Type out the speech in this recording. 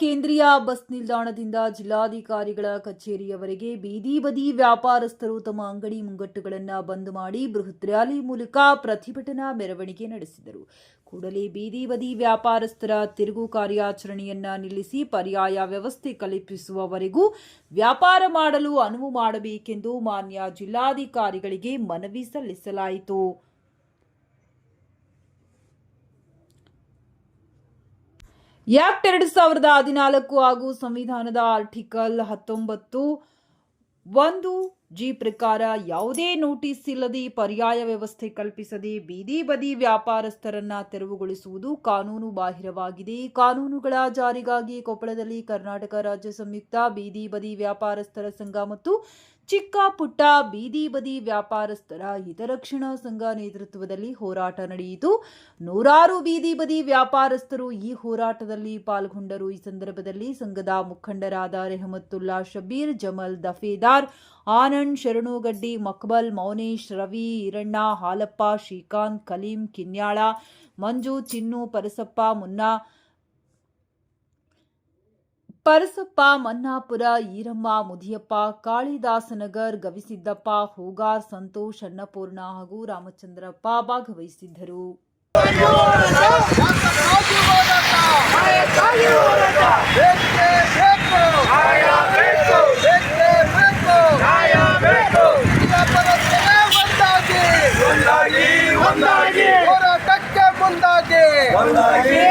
ಕೇಂದ್ರೀಯ ಬಸ್ ನಿಲ್ದಾಣದಿಂದ ಜಿಲ್ಲಾಧಿಕಾರಿಗಳ ಕಚೇರಿಯವರೆಗೆ ಬೀದಿ ಬದಿ ವ್ಯಾಪಾರಸ್ಥರು ತಮ್ಮ ಅಂಗಡಿ ಮುಂಗಟ್ಟುಗಳನ್ನು ಬಂದ್ ಮಾಡಿ ಬೃಹತ್ ರ್ಯಾಲಿ ಮೂಲಕ ಪ್ರತಿಭಟನಾ ಮೆರವಣಿಗೆ ನಡೆಸಿದರು. ಕೂಡಲೇ ಬೀದಿ ಬದಿ ವ್ಯಾಪಾರಸ್ಥರ ತಿರುಗು ಕಾರ್ಯಾಚರಣೆಯನ್ನ ನಿಲ್ಲಿಸಿ ಪರ್ಯಾಯ ವ್ಯವಸ್ಥೆ ಕಲ್ಪಿಸುವವರೆಗೂ ವ್ಯಾಪಾರ ಮಾಡಲು ಅನುವು ಮಾಡಬೇಕೆಂದು ಮಾನ್ಯ ಜಿಲ್ಲಾಧಿಕಾರಿಗಳಿಗೆ ಮನವಿ ಸಲ್ಲಿಸಲಾಯಿತು. ಆಕ್ಟ್ ಎರಡು ಸಾವಿರದ ಹದಿನಾಲ್ಕು ಹಾಗೂ ಸಂವಿಧಾನದ ಆರ್ಟಿಕಲ್ ಹತ್ತೊಂಬತ್ತು ಒಂದು ಜಿ ಪ್ರಕಾರ ಯಾವುದೇ ನೋಟಿಸ್ ಇಲ್ಲದೆ ಪರ್ಯಾಯ ವ್ಯವಸ್ಥೆ ಕಲ್ಪಿಸದೆ ಬೀದಿ ಬದಿ ವ್ಯಾಪಾರಸ್ಥರನ್ನ ತೆರವುಗೊಳಿಸುವುದು ಕಾನೂನು ಬಾಹಿರವಾಗಿದೆ. ಕಾನೂನುಗಳ ಜಾರಿಗಾಗಿ ಕೊಪ್ಪಳದಲ್ಲಿ ಕರ್ನಾಟಕ ರಾಜ್ಯ ಸಂಯುಕ್ತ ಬೀದಿ ಬದಿ ವ್ಯಾಪಾರಸ್ಥರ ಸಂಘ ಮತ್ತು ಚಿಕ್ಕ ಪುಟ್ಟ ಬೀದಿ ಬದಿ ವ್ಯಾಪಾರಸ್ಥರ ಹಿತರಕ್ಷಣಾ ಸಂಘ ನೇತೃತ್ವದಲ್ಲಿ ಹೋರಾಟ ನಡೆಯಿತು. ನೂರಾರು ಬೀದಿ ಬದಿ ವ್ಯಾಪಾರಸ್ಥರು ಈ ಹೋರಾಟದಲ್ಲಿ ಪಾಲ್ಗೊಂಡರು. ಈ ಸಂದರ್ಭದಲ್ಲಿ ಸಂಘದ ಮುಖಂಡರಾದ ರೆಹಮತ್ತುಲ್ಲಾ ಶಬೀರ್ ಜಮಲ್ ದಫೇದಾರ್, ಆನಂದ್ ಶರಣುಗಡ್ಡಿ, ಮಕ್ಬಲ್, ಮೌನೇಶ್, ರವಿ ಈರಣ್ಣ ಹಾಲಪ್ಪ, ಶ್ರೀಕಾಂತ್, ಕಲೀಂ, ಕಿನ್ಯಾಳ, ಮಂಜು, ಚಿನ್ನು, ಪರಸಪ್ಪ, ಮುನ್ನಾ ಪರಸಪ್ಪ ಮನ್ನಾಪುರ ಈರಮ್ಮ ಮುದಿಯಪ್ಪ ಕಾಳಿದಾಸನಗರ್ ಗವಿಸಿದ್ದಪ್ಪ ಹೂಗಾರ್ ಸಂತೋಷ್ ಅನ್ನಪೂರ್ಣ ಹಾಗೂ ರಾಮಚಂದ್ರಪ್ಪ ಭಾಗವಹಿಸಿದ್ದರು. ಮುಂದಾಗಿ.